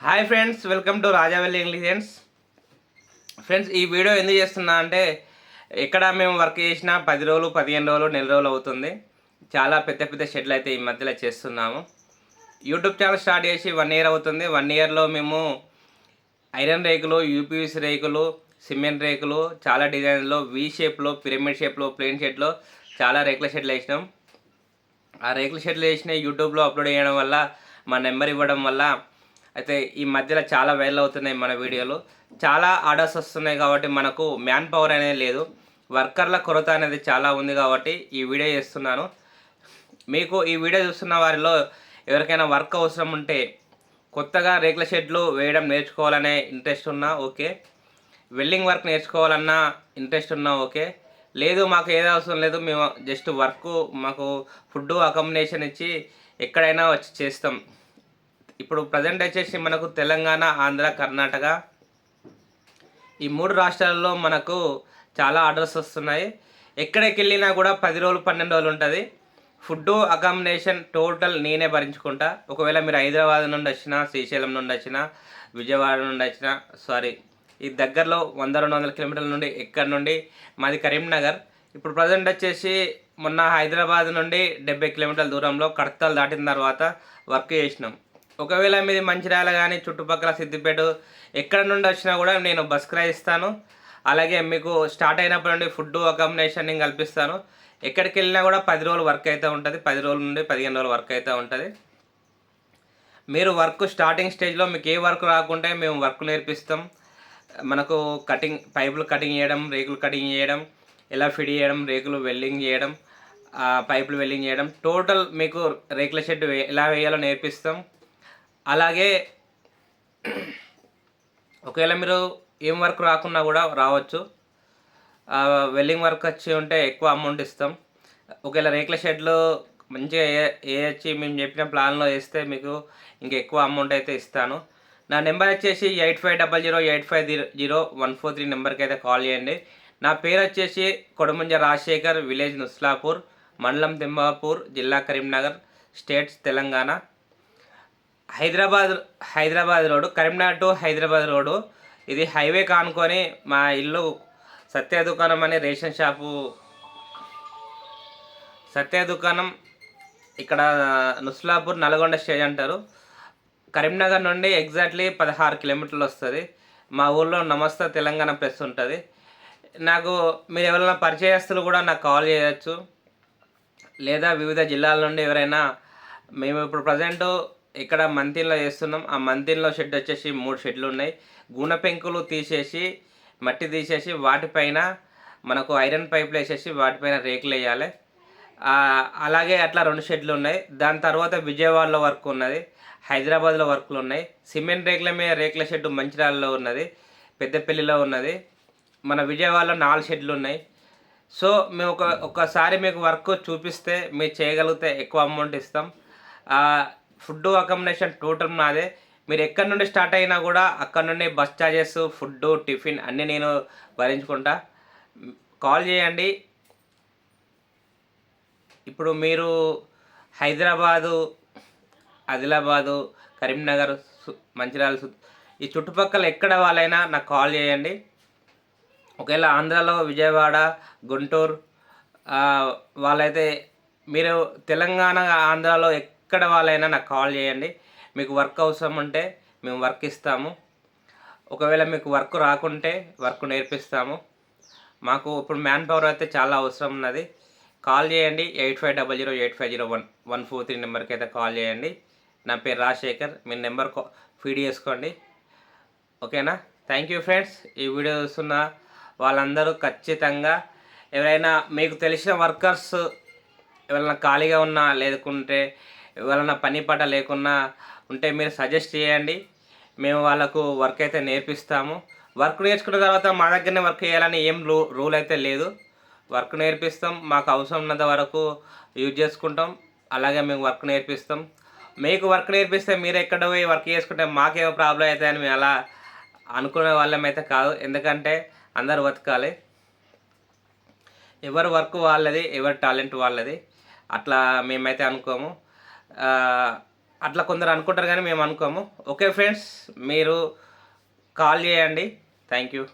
Hi friends welcome to Rajavalli ఇంగ్లీషియన్స్ friends ఈ video ఎందుకు చేస్తున్నా అంటే ఎక్కడ మేము వర్క్ చేసినా పది రోజులు పదిహేను రోజులు నెల రోజులు అవుతుంది. చాలా పెద్ద పెద్ద షెడ్లు అయితే ఈ మధ్యలో చేస్తున్నాము. యూట్యూబ్ ఛానల్ స్టార్ట్ చేసి వన్ ఇయర్ అవుతుంది. వన్ ఇయర్లో మేము ఐరన్ రేకులు యూపీవీసీ రేకులు సిమెంట్ రేకులు చాలా డిజైన్లో వి షేప్లో పిరమిడ్ షేప్లో ప్లేన్ షేప్లో చాలా రేకుల షెడ్లు వేసినాం. ఆ రేకుల షెడ్లు వేసిన యూట్యూబ్లో అప్లోడ్ చేయడం వల్ల మా నెంబర్ ఇవ్వడం వల్ల అయితే ఈ మధ్యలో చాలా వైరల్ అవుతున్నాయి మన వీడియోలు. చాలా ఆర్డర్స్ వస్తున్నాయి కాబట్టి మనకు మ్యాన్ పవర్ అనేది లేదు. వర్కర్ల కొరత అనేది చాలా ఉంది కాబట్టి ఈ వీడియో చేస్తున్నాను. మీకు ఈ వీడియో చూస్తున్న వారిలో ఎవరికైనా వర్క్ అవసరం ఉంటే కొత్తగా రేకుల షెడ్లు వేయడం నేర్చుకోవాలనే ఇంట్రెస్ట్ ఉన్నా ఓకే. వెల్డింగ్ వర్క్ నేర్చుకోవాలన్నా ఇంట్రెస్ట్ ఉన్నా ఓకే. లేదు మాకు ఏది అవసరం లేదు. మేము జస్ట్ వర్క్ మాకు ఫుడ్ అకామిడేషన్ ఇచ్చి ఎక్కడైనా వచ్చి చేస్తాం. ఇప్పుడు ప్రజెంట్ వచ్చేసి మనకు తెలంగాణ ఆంధ్ర కర్ణాటక. ఈ మూడు రాష్ట్రాలలో మనకు చాలా ఆర్డర్స్ వస్తున్నాయి. ఎక్కడికి వెళ్ళినా కూడా పది రోజులు పన్నెండు రోజులు ఉంటుంది. ఫుడ్ అకామిడేషన్ టోటల్ నేనే భరించుకుంటా. ఒకవేళ మీరు హైదరాబాద్ నుండి వచ్చినా శ్రీశైలం నుండి వచ్చినా విజయవాడ నుండి వచ్చినా సారీ ఈ దగ్గరలో వంద రెండు వందల కిలోమీటర్ల నుండి ఎక్కడి నుండి? మాది కరీంనగర్. ఇప్పుడు ప్రజెంట్ వచ్చేసి మొన్న హైదరాబాద్ నుండి డెబ్బై కిలోమీటర్ల దూరంలో కడతాలు దాటిన తర్వాత వర్క్ చేసినాం. ఒకవేళ మీది మంచిర్యాల కానీ చుట్టుపక్కల సిద్దిపేట ఎక్కడ నుండి వచ్చినా కూడా నేను బస్ క్రాయ్ ఇస్తాను. అలాగే మీకు స్టార్ట్ అయినప్పటి నుండి ఫుడ్ అకామిడేషన్ నేను కల్పిస్తాను. ఎక్కడికి వెళ్ళినా కూడా పది రోజులు వర్క్ అయితే ఉంటుంది. పది రోజుల నుండి పదిహేను రోజులు వర్క్ అయితే ఉంటుంది. మీరు వర్క్ స్టార్టింగ్ స్టేజ్లో మీకు ఏ వర్క్ రాకుంటే మేము వర్క్ నేర్పిస్తాం. మనకు కటింగ్ పైపులు కటింగ్ చేయడం రేకులు కటింగ్ చేయడం ఎలా ఫిడ్ చేయడం రేకులు వెల్డింగ్ చేయడం పైపులు వెల్డింగ్ చేయడం. టోటల్ మీకు రేకుల షెడ్ వే- ఎలా వేయాలో నేర్పిస్తాం. అలాగే ఒకవేళ మీరు ఏం వర్క్ రాకున్నా కూడా రావచ్చు. ఆ, వెల్డింగ్ వర్క్ వచ్చి ఉంటే ఎక్కువ అమౌంట్ ఇస్తాం. ఒకవేళ రేకుల షెడ్లు మంచిగా ఏ వేయచ్చి మేము చెప్పిన ప్లాన్లో వేస్తే మీకు ఇంకా ఎక్కువ అమౌంట్ అయితే ఇస్తాను. నా నెంబర్ వచ్చేసి eight five double zero eight five zero one four three నెంబర్కి అయితే కాల్ చేయండి. నా పేరు వచ్చేసి కొడుమంజ రాజశేఖర్ విలేజ్ నుస్లాపూర్ మండలం తిమ్మాపూర్ జిల్లా Karimnagar states Telangana. Hyderabad Hyderabad road Karimnagar to Hyderabad road ఇది హైవే కానుకొని మా ఇల్లు సత్య దుకాణం అనే రేషన్ షాపు. సత్య దుకాణం ఇక్కడ నుస్లాపూర్ నల్గొండ స్టేజ్ అంటారు. కరీంనగర్ నుండి ఎగ్జాక్ట్లీ పదహారు కిలోమీటర్లు వస్తుంది. మా ఊళ్ళో నమస్తే తెలంగాణ ప్రెస్ ఉంటుంది. నాకు మీరు ఎవరైనా పరిచయస్తులు కూడా నాకు కాల్ చేయొచ్చు. లేదా వివిధ జిల్లాల నుండి ఎవరైనా మేము ఇప్పుడు ప్రజెంట్ ఇక్కడ మంతిన్లో చేస్తున్నాం. ఆ మంతిన్లో షెడ్ వచ్చేసి మూడు షెడ్లు ఉన్నాయి. గుణ పెంకులు తీసేసి మట్టి తీసేసి వాటిపైన మనకు ఐరన్ పైపులు వేసేసి వాటిపైన రేకులు వేయాలి. అలాగే అట్లా రెండు షెడ్లు ఉన్నాయి. దాని తర్వాత విజయవాడలో వర్క్ ఉన్నది. హైదరాబాద్లో వర్క్లు ఉన్నాయి. సిమెంట్ రేకుల మీద రేకుల షెడ్ మంచిర్యాలలో ఉన్నది. పెద్దపల్లిలో ఉన్నది. మన విజయవాడలో నాలుగు షెడ్లు ఉన్నాయి. సో మేము ఒక ఒకసారి మీకు వర్క్ చూపిస్తే మీరు చేయగలిగితే ఎక్కువ అమౌంట్ ఇస్తాం. ఫుడ్ అకామిడేషన్ టోటల్ నాదే. మీరు ఎక్కడి నుండి స్టార్ట్ అయినా కూడా అక్కడ నుండి బస్ ఛార్జెస్ ఫుడ్ టిఫిన్ అన్నీ నేను భరించుకుంటా. కాల్ చేయండి. ఇప్పుడు మీరు హైదరాబాదు ఆదిలాబాదు కరీంనగర్ మంచిర్యాల ఈ చుట్టుపక్కల ఎక్కడ వాళ్ళైనా నాకు కాల్ చేయండి. ఒకవేళ ఆంధ్రాలో విజయవాడ గుంటూరు వాళ్ళైతే మీరు తెలంగాణ ఆంధ్రాలో ఎక్కడ వాళ్ళైనా నాకు కాల్ చేయండి. మీకు వర్క్ అవసరం ఉంటే మేము వర్క్ ఇస్తాము. ఒకవేళ మీకు వర్క్ రాకుంటే వర్క్ నేర్పిస్తాము. మాకు ఇప్పుడు మ్యాన్ పవర్ అయితే చాలా అవసరం ఉన్నది. కాల్ చేయండి. Eight five double zero eight five zero one one four three నెంబర్కి అయితే కాల్ చేయండి. నా పేరు రాజశేఖర్. మీ నెంబర్ ఫీడ్ చేసుకోండి. ఓకేనా? థ్యాంక్ యూ ఫ్రెండ్స్ ఈ వీడియో చూస్తున్న వాళ్ళందరూ ఖచ్చితంగా ఎవరైనా మీకు తెలిసిన వర్కర్స్ ఎవరైనా ఖాళీగా ఉన్నా లేకుంటే ఎవరైనా పని పాట లేకున్నా ఉంటే మీరు సజెస్ట్ చేయండి. మేము వాళ్ళకు వర్క్ అయితే నేర్పిస్తాము. వర్క్ నేర్చుకున్న తర్వాత మా దగ్గరనే వర్క్ చేయాలని ఏం రూ రూల్ అయితే లేదు. వర్క్ నేర్పిస్తాం. మాకు అవసరం ఉన్నంత వరకు యూజ్ చేసుకుంటాం. అలాగే మేము వర్క్ నేర్పిస్తాం. మీకు వర్క్ నేర్పిస్తే మీరు ఎక్కడ పోయి వర్క్ చేసుకుంటే మాకేమో ప్రాబ్లం అవుతాయి అని మేము అలా అనుకునే వాళ్ళం అయితే కాదు. ఎందుకంటే అందరు బతకాలి. ఎవరి వర్క్ వాళ్ళది ఎవరి టాలెంట్ వాళ్ళది. అట్లా మేమైతే అనుకోము. అట్లా కొందరు అనుకుంటారు కానీ మేము అనుకోము. ఓకే ఫ్రెండ్స్ మీరు కాల్ చేయండి. Thank you